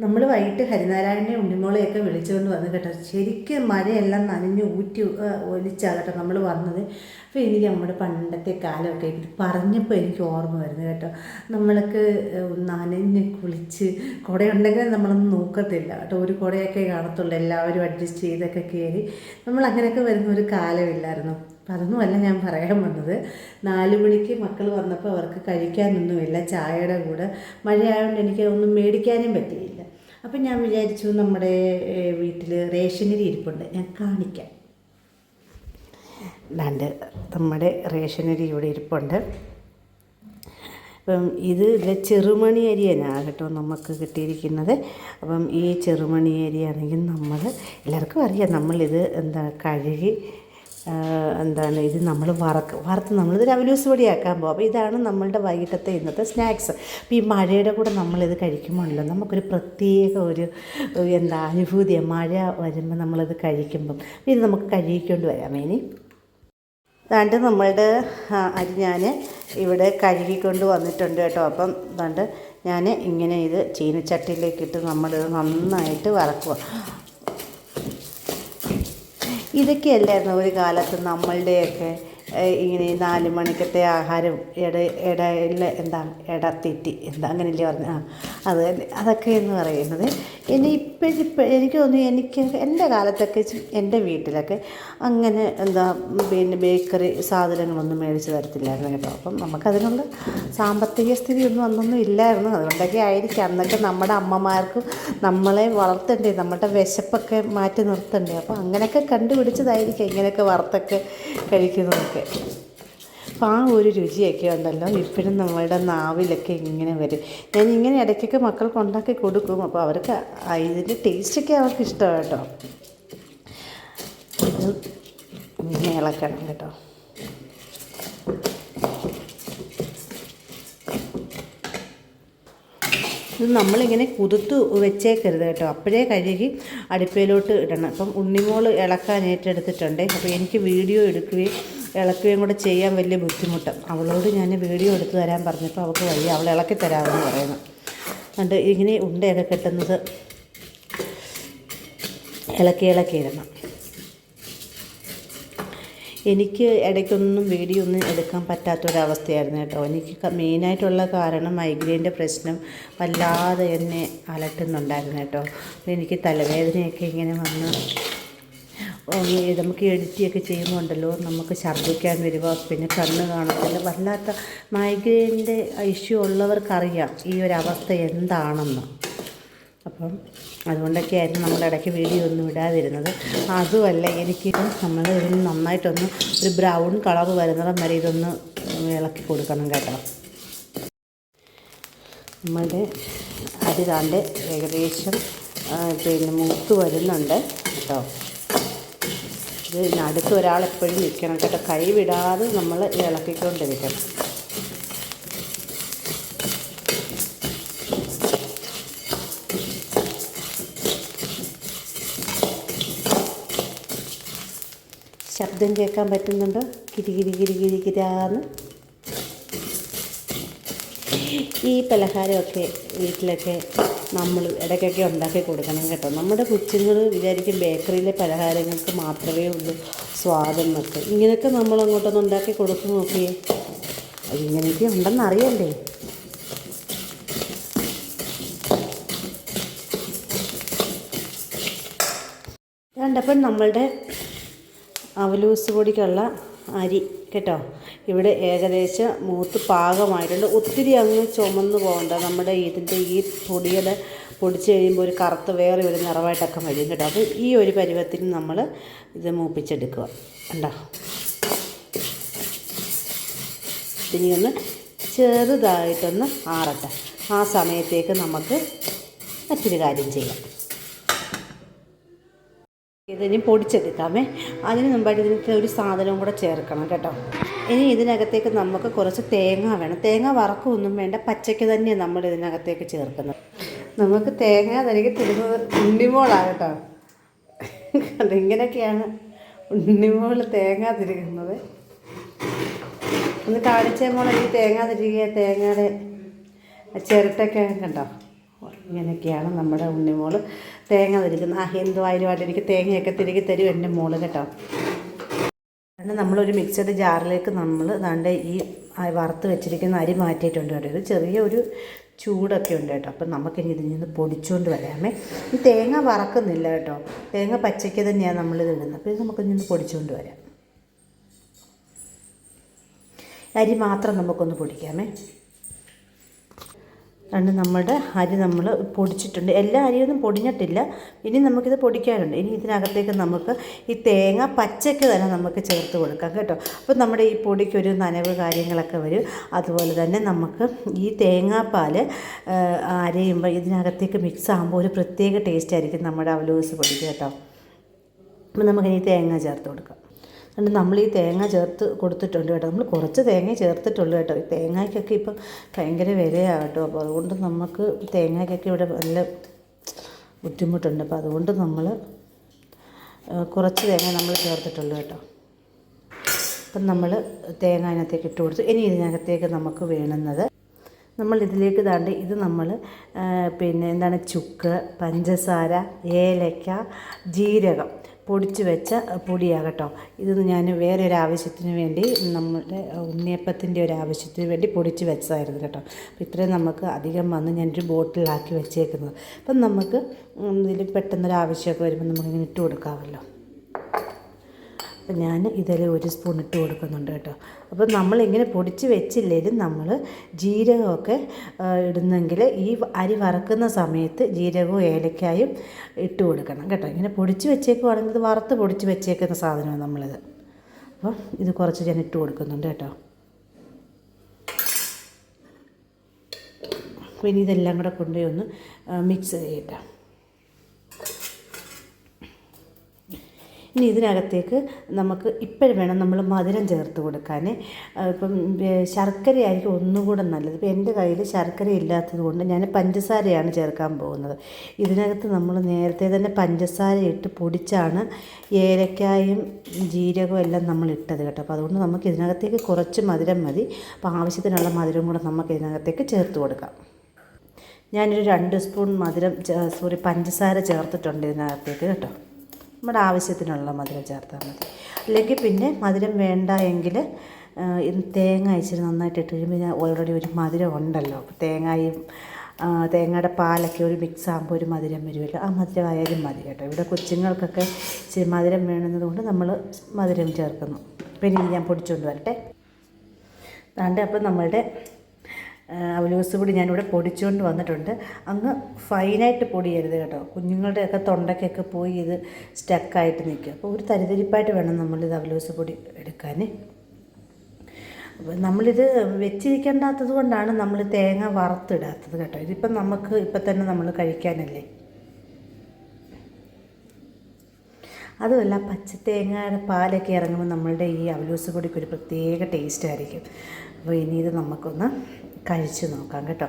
നമ്മൾ വൈകിട്ട് ഹരിനാരായണനെ ഉണ്ണിമോളെയൊക്കെ വിളിച്ചുകൊണ്ട് വന്നു കേട്ടോ. ശരിക്കും മഴയെല്ലാം നനഞ്ഞ് ഊറ്റി ഒലിച്ചാണ് ഒലിച്ചാ കേട്ടോ നമ്മൾ വന്നത്. അപ്പോൾ എനിക്ക് നമ്മുടെ പണ്ടത്തെ കാലമൊക്കെ ഇത് പറഞ്ഞപ്പോൾ എനിക്ക് ഓർമ്മ വരുന്നത് കേട്ടോ. നമ്മൾക്ക് നനഞ്ഞ് കുളിച്ച് കുടയുണ്ടെങ്കിൽ നമ്മളൊന്നും നോക്കത്തില്ല കേട്ടോ. ഒരു കുടയൊക്കെ കാണത്തുള്ളൂ എല്ലാവരും അഡ്ജസ്റ്റ് ചെയ്തൊക്കെ കയറി. നമ്മൾ അങ്ങനെയൊക്കെ വരുന്ന ഒരു കാലമില്ലായിരുന്നു. അപ്പം അതൊന്നുമല്ല ഞാൻ പറയാൻ വന്നത്. നാല് മണിക്ക് മക്കൾ വന്നപ്പോൾ അവർക്ക് കഴിക്കാനൊന്നുമില്ല ചായയുടെ കൂടെ. മഴയായതുകൊണ്ട് എനിക്ക് ഒന്നും മേടിക്കാനും പറ്റിയില്ല. അപ്പം ഞാൻ വിചാരിച്ചു നമ്മുടെ വീട്ടിൽ റേഷനരി ഇരിപ്പുണ്ട്. ഞാൻ കാണിക്കാം. ദാണ്ട് നമ്മുടെ റേഷനരി ഇവിടെ ഇരിപ്പുണ്ട്. അപ്പം ഇത് ചെറുമണി അരിയനാണ് കേട്ടോ നമുക്ക് കിട്ടിയിരിക്കുന്നത്. അപ്പം ഈ ചെറുമണി അരിയാണെങ്കിൽ നമ്മൾ എല്ലാവർക്കും അറിയാം നമ്മളിത് എന്താ കഴുകി എന്താണ് ഇത് നമ്മൾ വറക്ക് വറുത്ത് നമ്മളിത് അവലൂസ് പൊടിയാക്കാൻ പോകും അപ്പോൾ ഇതാണ് നമ്മളുടെ വൈകിട്ടത്തെ ഇന്നത്തെ സ്നാക്സ്. അപ്പോൾ ഈ മഴയുടെ കൂടെ നമ്മളിത് കഴിക്കുമ്പോഴല്ലോ നമുക്കൊരു പ്രത്യേക ഒരു എന്താ അനുഭൂതിയാണ് മഴ വരുമ്പോൾ നമ്മളിത് കഴിക്കുമ്പം. ഇത് നമുക്ക് കഴുകിക്കൊണ്ട് വരാം ഇനി അതാണ്ട് നമ്മളുടെ അരി ഞാൻ ഇവിടെ കഴുകിക്കൊണ്ട് വന്നിട്ടുണ്ട് കേട്ടോ. അപ്പം അതുകൊണ്ട് ഞാൻ ഇങ്ങനെ ഇത് ചീനച്ചട്ടിയിലേക്കിട്ട് നമ്മളിത് നന്നായിട്ട് വറക്കുക ഇതൊക്കെയല്ലായിരുന്നു ഒരു കാലത്ത് നമ്മളുടെയൊക്കെ ഇങ്ങനെ നാല് മണിക്കത്തെ ആഹാരം ഇട ഇടയിൽ എന്താ ഇടത്തിറ്റി എന്താ അങ്ങനെയല്ലേ പറഞ്ഞ ആ അത് തന്നെ അതൊക്കെ എന്ന് പറയുന്നത്. ഇനി ഇപ്പോഴിപ്പോൾ എനിക്ക് തോന്നുന്നു എനിക്ക് എന്റെ കാലത്തൊക്കെ എന്റെ വീട്ടിലൊക്കെ അങ്ങനെ എന്താ പിന്നെ ബേക്കറി സാധനങ്ങളൊന്നും മേടിച്ച് തരത്തില്ലായിരുന്നു കേട്ടോ. അപ്പം നമുക്കതിനുള്ള സാമ്പത്തിക സ്ഥിതി ഒന്നും അന്നൊന്നും ഇല്ലായിരുന്നു. അതുകൊണ്ടൊക്കെ ആയിരിക്കും. അന്നൊക്കെ നമ്മുടെ അമ്മമാർക്കും നമ്മളെ വളർത്തണ്ടേ നമ്മുടെ വിശപ്പൊക്കെ മാറ്റി നിർത്തണ്ടേ. അപ്പോൾ അങ്ങനെയൊക്കെ കണ്ടുപിടിച്ചതായിരിക്കും ഇങ്ങനെയൊക്കെ വറുത്തൊക്കെ കഴിക്കുന്നതൊക്കെ. അപ്പോൾ ആ ഒരു രുചിയൊക്കെ ഉണ്ടല്ലോ. ഇപ്പോഴും നമ്മളുടെ നാവിലൊക്കെ ഇങ്ങനെ വരും. ഞാൻ ഇങ്ങനെ ഇടയ്ക്കൊക്കെ മക്കൾക്ക് ഉണ്ടാക്കി കൊടുക്കും. അപ്പോൾ അവർക്ക് ഇതിന്റെ ടേസ്റ്റൊക്കെ അവർക്ക് ഇഷ്ടമാണ് കേട്ടോ. ഇത് ഇളക്കണം കേട്ടോ. ഇത് നമ്മളിങ്ങനെ കുതിർത്ത് വെച്ചേക്കരുത് കേട്ടോ. അപ്പോഴേ കഴുകി അടുപ്പയിലോട്ട് ഇടണം. അപ്പം ഉണ്ണിമോൾ ഇളക്കാൻ ഏറ്റെടുത്തിട്ടുണ്ട്. അപ്പോൾ എനിക്ക് വീഡിയോ എടുക്കുകയും ഇളക്കുകയും കൂടെ ചെയ്യാൻ വലിയ ബുദ്ധിമുട്ട്. അവളോട് ഞാൻ വീഡിയോ എടുത്തു തരാൻ പറഞ്ഞപ്പോൾ അവൾക്ക് വയ്യ. അവൾ ഇളക്കി തരാമെന്ന് പറയുന്നു. അതുകൊണ്ട് ഇങ്ങനെ ഉണ്ടയൊക്കെ കെട്ടുന്നത്? ഇളക്കി ഇളക്കി ഇടണം. എനിക്ക് ഇടയ്ക്കൊന്നും വീഡിയോ ഒന്നും എടുക്കാൻ പറ്റാത്തൊരവസ്ഥയായിരുന്നു കേട്ടോ. എനിക്ക് മെയിനായിട്ടുള്ള കാരണം മൈഗ്രെയിന്റെ പ്രശ്നം വല്ലാതെ എന്നെ അലട്ടുന്നുണ്ടായിരുന്നു കേട്ടോ. എനിക്ക് തലവേദനയൊക്കെ ഇങ്ങനെ വന്ന് നമുക്ക് എഡിറ്റിയൊക്കെ ചെയ്യുന്നുണ്ടല്ലോ നമുക്ക് ഛർദ്ദിക്കാൻ വരിക പിന്നെ കണ്ണ് കാണത്തില്ല. വല്ലാത്ത മൈഗ്രെയിന്റെ ഇഷ്യൂ ഉള്ളവർക്കറിയാം ഈ ഒരു അവസ്ഥ എന്താണെന്ന്. അപ്പം അതുകൊണ്ടൊക്കെ ആയിരുന്നു ഇടയ്ക്ക് വീഡിയോ ഒന്നും ഇടാതിരുന്നത്. അതുമല്ല എനിക്ക് നമ്മൾ ഇതിന് നന്നായിട്ടൊന്ന് ഒരു ബ്രൗൺ കളർ വരുന്നിടം വരെ ഇതൊന്ന് ഇളക്കി കൊടുക്കണം കേട്ടോ. നമ്മുടെ അരി താണ്ട് ഏകദേശം പിന്നെ മൂത്ത് വരുന്നുണ്ട് കേട്ടോ. ഇത് അടുത്ത് ഒരാൾ എപ്പോഴും നിൽക്കണം കേട്ടോ. കൈ വിടാതെ നമ്മൾ ഇളക്കിക്കൊണ്ടിരിക്കണം. ശബ്ദം കേൾക്കാൻ പറ്റുന്നുണ്ടോ? കിരി കിരി കിരി കിരി കിരാന്ന്. ഈ പലഹാരമൊക്കെ വീട്ടിലൊക്കെ നമ്മൾ ഇടയ്ക്കൊക്കെ ഉണ്ടാക്കി കൊടുക്കണം കേട്ടോ. നമ്മുടെ കൊച്ചുങ്ങൾ വിചാരിക്കും ബേക്കറിയിലെ പലഹാരങ്ങൾക്ക് മാത്രമേ ഉള്ളൂ സ്വാദെന്നൊക്കെ ഇങ്ങനെയൊക്കെ നമ്മൾ അങ്ങോട്ടൊന്ന് ഉണ്ടാക്കി കൊടുത്തു നോക്കിയേ. അതിങ്ങനെയൊക്കെ ഉണ്ടെന്ന് അറിയണ്ടേ? രണ്ടപ്പം നമ്മളുടെ അവലൂസ് പൊടിക്കുള്ള അരി കേട്ടോ. ഇവിടെ ഏകദേശം മൂത്ത് പാകമായിട്ടുണ്ട്. ഒത്തിരി അങ്ങ് ചുമന്ന് പോകണ്ട. നമ്മുടെ ഇതിന്റെ ഈ പൊടിയുടെ പൊടിച്ച് കഴിയുമ്പോൾ ഒരു കറുത്ത് വേറെ ഒരു നിറവായിട്ടൊക്കെ വരും കേട്ടോ. അപ്പോൾ ഈ ഒരു പരുവത്തിന് നമ്മൾ ഇത് മൂപ്പിച്ചെടുക്കുക. ഉണ്ടോ ഇനി ഒന്ന് ചെറുതായിട്ടൊന്ന് ആറട്ടെ. ആ സമയത്തേക്ക് നമുക്ക് മറ്റൊരു കാര്യം ചെയ്യാം. ഇതിനി പൊടിച്ചെടുക്കാമേ. അതിന് മുമ്പായിട്ട് ഇതിനകത്ത് ഒരു സാധനവും കൂടെ ചേർക്കണം കേട്ടോ. ഇനി ഇതിനകത്തേക്ക് നമുക്ക് കുറച്ച് തേങ്ങ വേണം. തേങ്ങ വറക്കൊന്നും വേണ്ട. പച്ചയ്ക്ക് തന്നെ നമ്മൾ ഇതിനകത്തേക്ക് ചേർക്കുന്നത്. നമുക്ക് തേങ്ങ തനിക്ക് തിരുന്നത് ഉണ്ണിമോളാണ് കേട്ടോ അതിങ്ങനെയൊക്കെയാണ് ഉണ്ണിമോൾ തേങ്ങ തിരുകുന്നത്. ഒന്ന് കാണിച്ചേ മോളെ ഈ തേങ്ങ തിരികെ തേങ്ങയുടെ ചിരട്ടൊക്കെ കണ്ടോ? ഇങ്ങനെയൊക്കെയാണ് നമ്മുടെ ഉണ്ണിമോൾ തേങ്ങ തിരിക്കുന്നത് ആ എന്തുവായാലും എനിക്ക് തേങ്ങയൊക്കെ തിരികെ തരും എന്റെ മോൾ കേട്ടോ. കാരണം നമ്മളൊരു മിക്സഡ് ജാറിലേക്ക് നമ്മൾ ദാണ്ട് ഈ വറുത്ത് വെച്ചിരിക്കുന്ന അരി മാറ്റിയിട്ടുണ്ട് കേട്ടോ. ഇത് ചെറിയ ഒരു ചൂടൊക്കെ ഉണ്ട് കേട്ടോ. അപ്പം നമുക്കിനി ഇതിൽ നിന്ന് പൊടിച്ചുകൊണ്ട് വരാമേ. ഈ തേങ്ങ വറക്കുന്നില്ല കേട്ടോ. തേങ്ങ പച്ചയ്ക്ക് തന്നെയാണ് നമ്മളിത് ഇടുന്നത്. അപ്പോൾ ഇത് നമുക്കിനി നിന്ന് പൊടിച്ചുകൊണ്ട് വരാം. അരി മാത്രം നമുക്കൊന്ന് പൊടിക്കാമേ. രണ്ട് നമ്മുടെ അരി നമ്മൾ പൊടിച്ചിട്ടുണ്ട്. എല്ലാ അരിയൊന്നും പൊടിഞ്ഞിട്ടില്ല. ഇനി നമുക്കിത് പൊടിക്കാനുണ്ട് ഇനി ഇതിനകത്തേക്ക് നമുക്ക് ഈ തേങ്ങ പച്ചയ്ക്ക് തന്നെ നമുക്ക് ചേർത്ത് കൊടുക്കാം കേട്ടോ. അപ്പോൾ നമ്മുടെ ഈ പൊടിക്കൊരു നനവ് കാര്യങ്ങളൊക്കെ വരും. അതുപോലെ തന്നെ നമുക്ക് ഈ തേങ്ങാപ്പാൽ അരയുമ്പോൾ ഇതിനകത്തേക്ക് മിക്സ് ആകുമ്പോൾ ഒരു പ്രത്യേക ടേസ്റ്റ് ആയിരിക്കും നമ്മുടെ അവലോസ് പൊടിക്ക് കേട്ടോ. അപ്പോൾ നമുക്കിനി തേങ്ങ ചേർത്ത് കൊടുക്കാം. അതുകൊണ്ട് നമ്മൾ ഈ തേങ്ങ ചേർത്ത് കൊടുത്തിട്ടുണ്ട് കേട്ടോ. നമ്മൾ കുറച്ച് തേങ്ങ ചേർത്തിട്ടുള്ളൂ കേട്ടോ. ഈ തേങ്ങയ്ക്കൊക്കെ ഇപ്പം ഭയങ്കര വിലയാണ് കേട്ടോ. അപ്പോൾ അതുകൊണ്ട് നമുക്ക് തേങ്ങയ്ക്കൊക്കെ ഇവിടെ നല്ല ബുദ്ധിമുട്ടുണ്ട്. അപ്പോൾ അതുകൊണ്ട് നമ്മൾ കുറച്ച് തേങ്ങ നമ്മൾ ചേർത്തിട്ടുള്ളൂ കേട്ടോ. അപ്പം നമ്മൾ തേങ്ങ അതിനകത്തേക്ക് ഇട്ട് കൊടുത്തു. ഇനി ഇതിനകത്തേക്ക് നമുക്ക് വേണുന്നത് നമ്മൾ ഇതിലേക്ക് താണ്ട് ഇത് നമ്മൾ പിന്നെ എന്താണ് ചുക്ക് പഞ്ചസാര ഏലക്ക ജീരകം. പൊടിച്ച് വെച്ച പൊടിയാകട്ടോ. കേട്ടോ ഇത് ഞാൻ വേറെ ഒരു ആവശ്യത്തിന് വേണ്ടി നമ്മുടെ ഉണ്ണിയപ്പത്തിന്റെ ഒരു ആവശ്യത്തിന് വേണ്ടി പൊടിച്ച് വെച്ചതായിരുന്നു കേട്ടോ. അപ്പോൾ ഇത്രയും നമുക്ക് അധികം വന്ന് ഞാനൊരു ബോട്ടിലാക്കി വെച്ചേക്കുന്നത്. അപ്പം നമുക്ക് ഇതിൽ പെട്ടെന്നൊരു ആവശ്യമൊക്കെ വരുമ്പോൾ നമുക്കിങ്ങനെ ഇട്ട് കൊടുക്കാമല്ലോ. ഞാൻ ഇതിൽ ഒരു സ്പൂൺ ഇട്ട് കൊടുക്കുന്നുണ്ട് കേട്ടോ. അപ്പോൾ നമ്മളിങ്ങനെ പൊടിച്ച് വെച്ചില്ലെങ്കിലും നമ്മൾ ജീരകമൊക്കെ ഇടുന്നെങ്കിൽ ഈ അരി വറക്കുന്ന സമയത്ത് ജീരകവും ഏലക്കായും ഇട്ട് കൊടുക്കണം കേട്ടോ. ഇങ്ങനെ പൊടിച്ച് വെച്ചേക്കുവാണെങ്കിൽ ഇത് വറുത്ത് പൊടിച്ച് വെച്ചേക്കുന്ന സാധനമാണ് നമ്മളിത്. അപ്പോൾ ഇത് കുറച്ച് ഞാൻ ഇട്ട് കൊടുക്കുന്നുണ്ട് കേട്ടോ. പിന്നെ ഇതെല്ലാം കൂടെ കൊണ്ടുപോയി ഒന്ന് മിക്സ് ചെയ്യട്ടെ. ഇനി ഇതിനകത്തേക്ക് നമുക്ക് ഇപ്പോഴും വേണം നമ്മൾ മധുരം ചേർത്ത് കൊടുക്കാൻ. ഇപ്പം ശർക്കരയായിരിക്കും ഒന്നുകൂടെ നല്ലത്. ഇപ്പം എന്റെ കയ്യിൽ ശർക്കര ഇല്ലാത്തത് കൊണ്ട് ഞാൻ പഞ്ചസാരയാണ് ചേർക്കാൻ പോകുന്നത്. ഇതിനകത്ത് നമ്മൾ നേരത്തെ തന്നെ പഞ്ചസാര ഇട്ട് പൊടിച്ചാണ് ഏലക്കായും ജീരകവും എല്ലാം നമ്മൾ ഇട്ടത് കേട്ടോ. അപ്പോൾ അതുകൊണ്ട് നമുക്ക് ഇതിനകത്തേക്ക് കുറച്ച് മധുരം മതി. അപ്പോൾ ആവശ്യത്തിനുള്ള മധുരം കൂടെ നമുക്ക് ഇതിനകത്തേക്ക് ചേർത്ത് കൊടുക്കാം. ഞാനൊരു രണ്ട് സ്പൂൺ മധുരം സോറി പഞ്ചസാര ചേർത്തിട്ടുണ്ട് ഇതിനകത്തേക്ക് കേട്ടോ. നമ്മുടെ ആവശ്യത്തിനുള്ള മധുരം ചേർത്താൽ മതി. അല്ലെങ്കിൽ പിന്നെ മധുരം വേണ്ട എങ്കിൽ തേങ്ങ ഇച്ചിരി നന്നായിട്ട് ഇട്ട് കഴിയുമ്പോൾ ഓൾറെഡി ഒരു മധുരം ഉണ്ടല്ലോ. തേങ്ങയും തേങ്ങയുടെ പാലൊക്കെ ഒരു മിക്സ് ആകുമ്പോൾ ഒരു മധുരം വരുമല്ലോ. ആ മധുരം ആയാലും മതി കേട്ടോ. ഇവിടെ കൊച്ചുങ്ങൾക്കൊക്കെ ഇച്ചിരി മധുരം വേണമെന്നത് കൊണ്ട് നമ്മൾ മധുരം ചേർക്കുന്നു. പിന്നെ ഞാൻ പൊടിച്ചുകൊണ്ട് വരട്ടെ. അതാണ്ട് അപ്പം നമ്മളുടെ അവലൂസ് പൊടി ഞാനിവിടെ പൊടിച്ചുകൊണ്ട് വന്നിട്ടുണ്ട്. അങ്ങ് ഫൈനായിട്ട് പൊടിയരുത് കേട്ടോ. കുഞ്ഞുങ്ങളുടെയൊക്കെ തൊണ്ടയ്ക്കൊക്കെ പോയി ഇത് സ്റ്റക്കായിട്ട് നിൽക്കും. അപ്പോൾ ഒരു തരിതരിപ്പായിട്ട് വേണം നമ്മളിത് അവലൂസ് പൊടി എടുക്കാൻ. നമ്മളിത് വെച്ചിരിക്കേണ്ടാത്തത് കൊണ്ടാണ് നമ്മൾ തേങ്ങ വറുത്തിടാത്തത് കേട്ടോ. ഇതിപ്പം നമുക്ക് ഇപ്പം തന്നെ നമ്മൾ കഴിക്കാനല്ലേ. അതുമല്ല പച്ചത്തേങ്ങയുടെ പാലൊക്കെ ഇറങ്ങുമ്പോൾ നമ്മളുടെ ഈ അവലൂസ് പൊടിക്ക് ഒരു പ്രത്യേക ടേസ്റ്റ് ആയിരിക്കും. അപ്പോൾ ഇനി ഇത് നമുക്കൊന്ന് കഴിച്ച് നോക്കാം കേട്ടോ.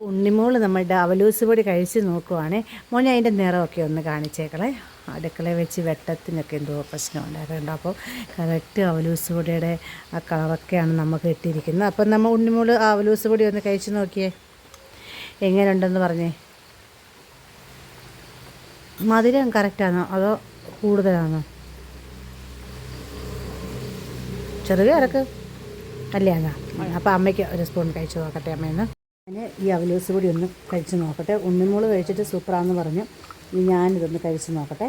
ഉണ്ണിമോൾ നമ്മളുടെ അവലൂസ് പൊടി കഴിച്ച് നോക്കുവാണേ. മോനെ അതിന്റെ നിറമൊക്കെ ഒന്ന് കാണിച്ചേക്കളെ. അടുക്കളയിൽ വെച്ച് വെട്ടത്തിനൊക്കെ എന്തോ പ്രശ്നം ഉണ്ടായിരുന്നു അപ്പോൾ കറക്റ്റ് അവലൂസ് പൊടിയുടെ ആ കളറൊക്കെയാണ് നമുക്ക് ഇട്ടിരിക്കുന്നത്. അപ്പം നമ്മൾ ഉണ്ണിമോൾ അവലൂസ് പൊടി ഒന്ന് കഴിച്ച് നോക്കിയേ. എങ്ങനെയുണ്ടെന്ന് പറഞ്ഞേ. മധുരം കറക്റ്റാണോ അതോ കൂടുതലാണോ? ചെറുകെ ഇറക്ക് അല്ലേ എന്നാ അപ്പോൾ അമ്മയ്ക്ക് ഒരു സ്പൂൺ കഴിച്ച് നോക്കട്ടെ അമ്മയെന്ന് ഞാൻ ഈ അവലൂസ് കൂടി ഒന്ന് കഴിച്ച് നോക്കട്ടെ. ഉണ്ണിമോൾ കഴിച്ചിട്ട് സൂപ്പറാന്ന് പറഞ്ഞു. ഞാനിതൊന്ന് കഴിച്ച് നോക്കട്ടെ.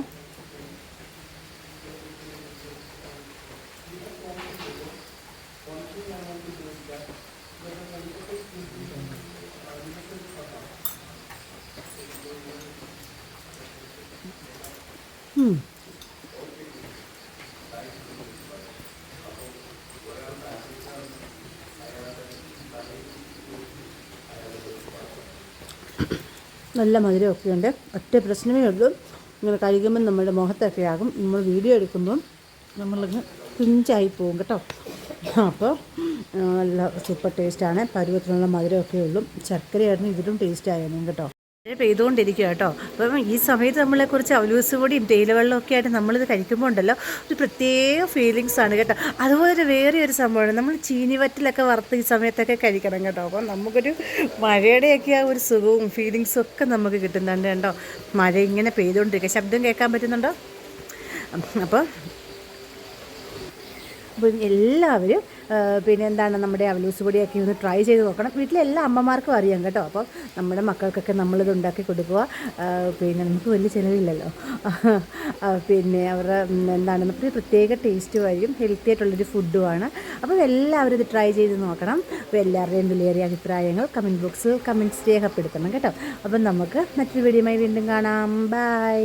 നല്ല മധുരമൊക്കെ ഉണ്ട് ഒറ്റ പ്രശ്നമേ ഉള്ളൂ. ഇങ്ങനെ കഴിക്കുമ്പം നമ്മുടെ മുഖത്തൊക്കെ ആകും. നമ്മൾ വീഡിയോ എടുക്കുമ്പം നമ്മളിങ്ങ് പിഞ്ചായി പോകും കേട്ടോ. അപ്പോൾ നല്ല സൂപ്പർ ടേസ്റ്റാണ്. പരുവത്തിനുള്ള മധുരമൊക്കെ ഉള്ളൂ. ശർക്കരയായിരുന്നു ഇതിലും ടേസ്റ്റ് ആയിരുന്നു കേട്ടോ. മഴ പെയ്തുകൊണ്ടിരിക്കുക കേട്ടോ. അപ്പം ഈ സമയത്ത് നമ്മളെ കുറിച്ച് അവലൂസ് പൊടിയും തേയിലവെള്ളമൊക്കെ ആയിട്ട് നമ്മളിത് കഴിക്കുമ്പോൾ ഉണ്ടല്ലോ ഒരു പ്രത്യേക ഫീലിങ്സ് ആണ് കേട്ടോ. അതുപോലെ വേറെ ഒരു സംഭവമാണ്. നമ്മൾ ചീനിവറ്റിലൊക്കെ വറുത്ത് ഈ സമയത്തൊക്കെ കഴിക്കണം കേട്ടോ. അപ്പം നമുക്കൊരു മഴയുടെയൊക്കെ ആ ഒരു സുഖവും ഫീലിങ്സും ഒക്കെ നമുക്ക് കിട്ടുന്നുണ്ട് കേട്ടോ. മഴ ഇങ്ങനെ പെയ്തുകൊണ്ടിരിക്കുക. ശബ്ദം കേൾക്കാൻ പറ്റുന്നുണ്ടോ? അപ്പോൾ അപ്പം എല്ലാവരും പിന്നെ എന്താണ് നമ്മുടെ അവലൂസ് പൊടിയൊക്കെ ഒന്ന് ട്രൈ ചെയ്ത് നോക്കണം. വീട്ടിലെ എല്ലാ അമ്മമാർക്കും അറിയാം കേട്ടോ. അപ്പോൾ നമ്മുടെ മക്കൾക്കൊക്കെ നമ്മളിത് ഉണ്ടാക്കി കൊടുക്കുക പിന്നെ നമുക്ക് വലിയ ചിലവില്ലല്ലോ. പിന്നെ അവരുടെ എന്താണ് നമുക്ക് പ്രത്യേക ടേസ്റ്റ് വഴിയും ഹെൽത്തി ആയിട്ടുള്ളൊരു ഫുഡുമാണ് അപ്പോൾ എല്ലാവരും ഇത് ട്രൈ ചെയ്ത് നോക്കണം. അപ്പോൾ എല്ലാവരുടെയും വിലയേറിയ അഭിപ്രായങ്ങൾ കമന്റ് ബോക്സ് കമന്റ്സ് രേഖപ്പെടുത്തണം കേട്ടോ. അപ്പം നമുക്ക് മറ്റൊരു വീഡിയോയുമായി വീണ്ടും കാണാം. ബൈ